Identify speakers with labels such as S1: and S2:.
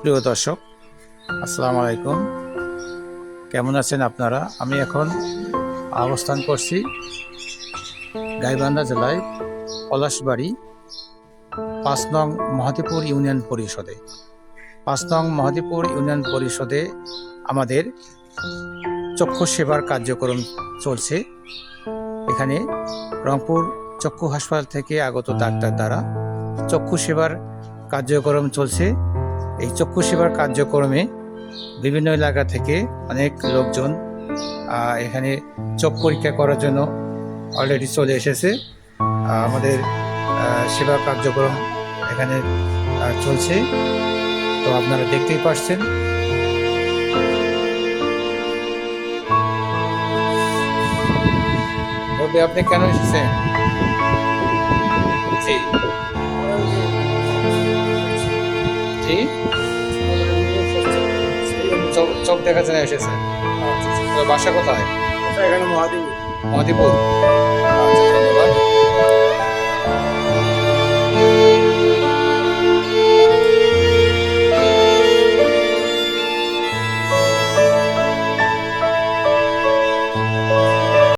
S1: প্রিয় দর্শক, আসসালামু আলাইকুম। কেমন আছেন আপনারা? আমি এখন অবস্থান করছি গাইবান্ধা জেলায় পলাশবাড়ি, পাঁচ নং মহাদিপুর ইউনিয়ন পরিষদে। পাঁচ নং মহাদিপুর ইউনিয়ন পরিষদে আমাদের চক্ষু সেবার কার্যক্রম চলছে। এখানে রংপুর চক্ষু হাসপাতাল থেকে আগত ডাক্তার দ্বারা চক্ষু সেবার কার্যক্রম চলছে। এই চক্ষু সেবার কার্যক্রমে বিভিন্ন এলাকা থেকে অনেক লোকজন এখানে চোখ পরীক্ষা করার জন্য অলরেডি চলে এসেছে। আমাদের সেবা কার্যক্রম এখানে চলছে। তো আপনারা দেখতেই পাচ্ছেন আপনি কেন এসেছেন? জি। জি। চোখ দেখা যায় এসেছেন আচ্ছা, আচ্ছা। বাসা কোথায়?
S2: এখানে মহাদেব
S1: মহাদিপুর আচ্ছা